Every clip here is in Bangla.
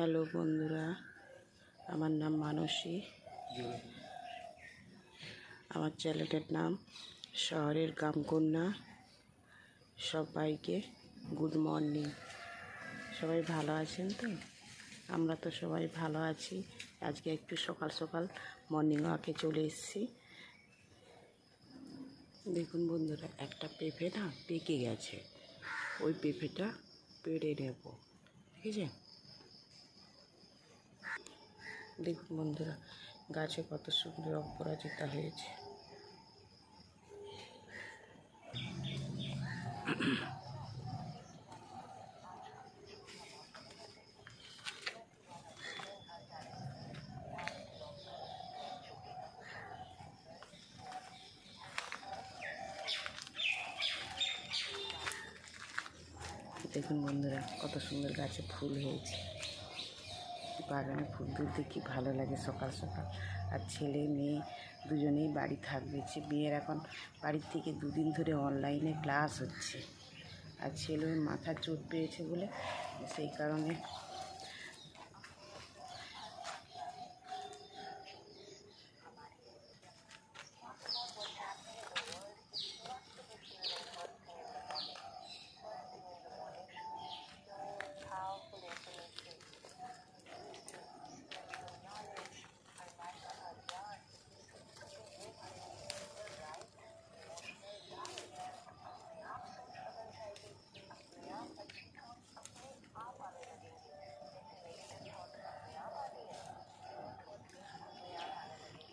হ্যালো বন্ধুরা, আমার নাম মানসী। আমার চ্যানেলের নাম শহরের কামকন্যা সবাইকে গুড মর্নিং। সবাই ভালো আছেন তো? আমরা তো সবাই ভালো আছি। আজকে একটু সকাল সকাল মর্নিং ওয়াকে চলে এসেছি। দেখুন বন্ধুরা, একটা পেঁপে না পেকে গেছে। ওই পেঁপেটা পেড়ে নেব। ঠিক আছে? দেখুন বন্ধুরা গাছে কত সুন্দর অপরাজিতা হয়েছে। দেখুন বন্ধুরা কত সুন্দর গাছে ফুল হয়েছে। বাগানে ফুল তুলতে কি ভালো লাগে সকাল সকাল? আর ছেলে, মেয়ে দুজনেই বাড়ি থাকবে। সে মেয়ের এখন বাড়ির থেকে দুদিন ধরে অনলাইনে ক্লাস হচ্ছে। আর ছেলের মাথা চোট পেয়েছে বলে সেই কারণে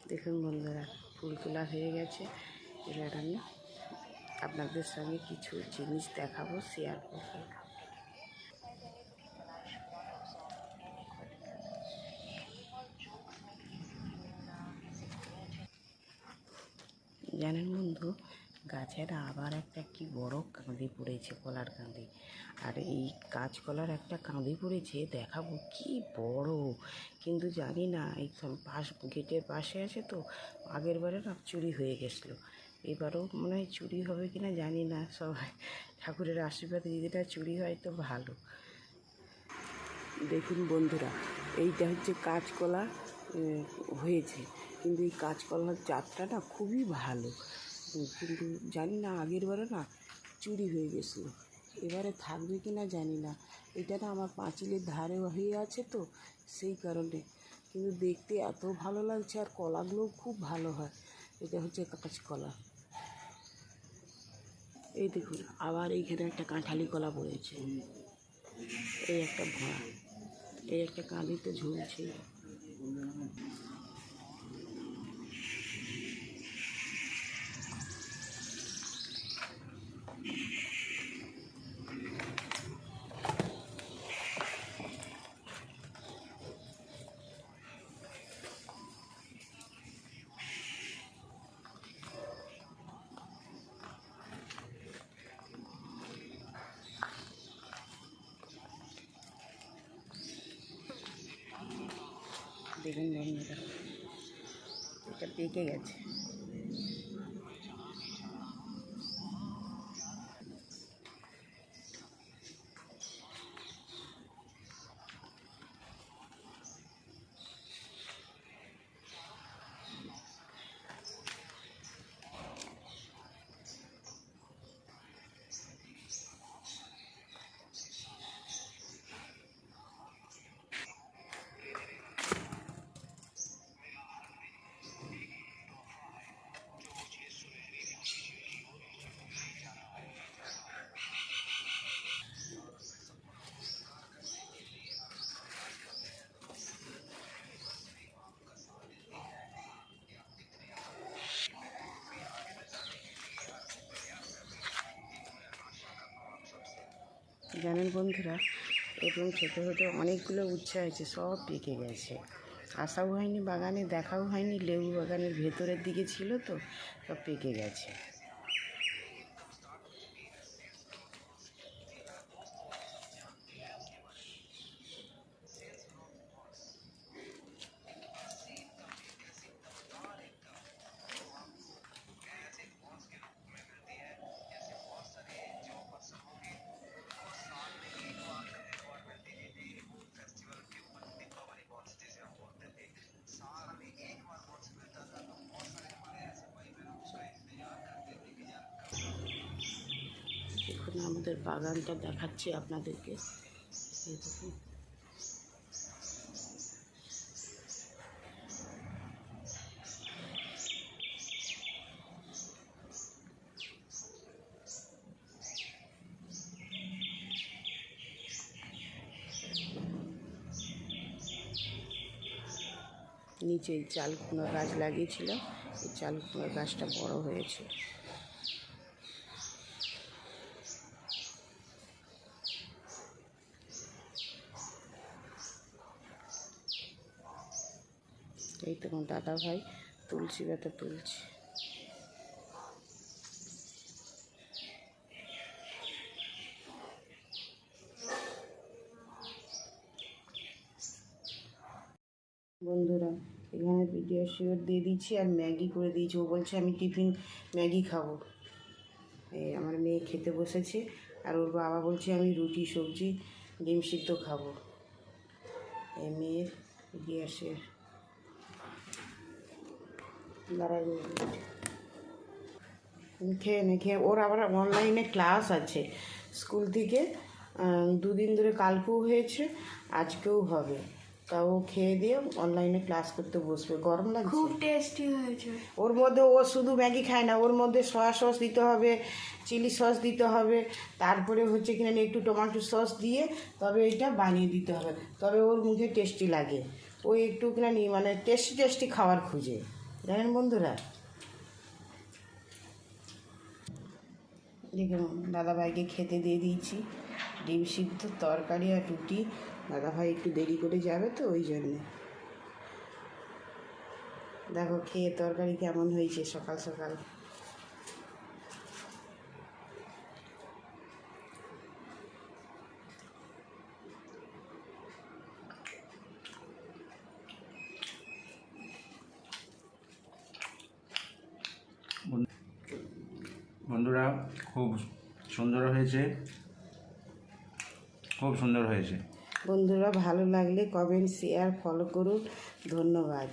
দেখুন বন্ধুরা, ফুল তোলা হয়ে গেছে। এবার আমি আপনাদের সঙ্গে কিছু জিনিস দেখাবো শেয়ার করব। জানেন বন্ধু গাছের আবার একটা কি বড় কাঁদি পড়েছে কলার কাঁদি আর এই কাঁচকলার একটা কাঁদি পড়েছে, দেখাবো কি বড়। কিন্তু জানি না, এই পাশ, গেটের পাশে আছে তো, আগের বারে না চুরি হয়ে গেছিল। এবারও মনে হয় চুরি হবে কি না জানি না, সবাই ঠাকুরের আশীর্বাদে যদি এটা চুরি হয় তো ভালো। দেখুন বন্ধুরা, এইটা হচ্ছে কাঁচকলা হয়েছে। কিন্তু এই কাঁচকলার জাতটা না খুবই ভালো। উম, কিন্তু জানি না আগের বারে না চুরি হয়ে গেছিল। এবারে থাকবে কি না জানি না। এটা না আমার পাঁচিলের ধারে হয়ে আছে তো সেই কারণে। কিন্তু দেখতে এত ভালো লাগছে আর কলাগুলোও খুব ভালো হয়। এটা হচ্ছে কাঁচকলা এই দেখুন আবার এইখানে একটা কাঁঠালি কলা পড়েছে। এই একটা ভরা এই একটা কাঁদিতে ঝুলছে। দেখুন বন্ধুরা এটা পেকে গেছে জানেন বন্ধুরা, এবং খেতে ছোটো অনেকগুলো উচ্ছে হয়েছে, সব পেকে গেছে। আসাও হয়নি, বাগানে দেখাও হয়নি, লেবু বাগানের ভেতরের দিকে ছিল তো, সব পেকে গেছে। আমাদের বাগানটা দেখাচ্ছি আপনাদেরকে। নিচে এই চাল কুমড়ো গাছ লাগিয়েছিল এই চাল কুমড়ো গাছটা বড় হয়েছে। এই তো দাদা ভাই তুলসী ব্যথা তুলছি। বন্ধুরা, এখানে ভিডিও শিওর দিয়ে দিচ্ছি আর ম্যাগি করে দিয়েছি। ও বলছে, আমি টিফিন ম্যাগি খাব। এই আমার মেয়ে খেতে বসেছে আর ওর বাবা বলছে, আমি রুটি, সবজি, ডিম সিদ্ধ খাব। এই মেয়ের গ্যাসে দাঁড়াই খেয়ে নে খেয়ে ওর আবার অনলাইনে ক্লাস আছে। স্কুল থেকে দুদিন ধরে কালকেও হয়েছে আজকেও হবে। তা ও খেয়ে দিয়ে অনলাইনে ক্লাস করতে বসবে। গরম লাগছে? খুব টেস্টি হয়েছে। ওর মধ্যে ও শুধু ম্যাগি খায় না ওর মধ্যে সয়া সস দিতে হবে চিলি সস দিতে হবে তারপরে হচ্ছে কিনা একটু টমেটো সস দিয়ে তবে এটা বানিয়ে দিতে হবে। তবে ওর মুখে টেস্টি লাগে। ও একটু কিনা নি মানে টেস্টি টেস্টি খাবার খুঁজে। জানেন বন্ধুরা? দেখুন, দাদাভাইকে খেতে দিয়ে দিয়েছি। ডিম সিদ্ধ, তরকারি আর রুটি। দাদাভাই একটু দেরি করে যাবে তো, ওই জন্যে। দেখো, খেয়ে তরকারি কেমন হয়েছে সকাল সকাল। বন্ধুরা, খুব সুন্দর হয়েছে। খুব সুন্দর হয়েছে। বন্ধুরা, ভালো লাগলে কমেন্ট শেয়ার ফলো করুন। ধন্যবাদ।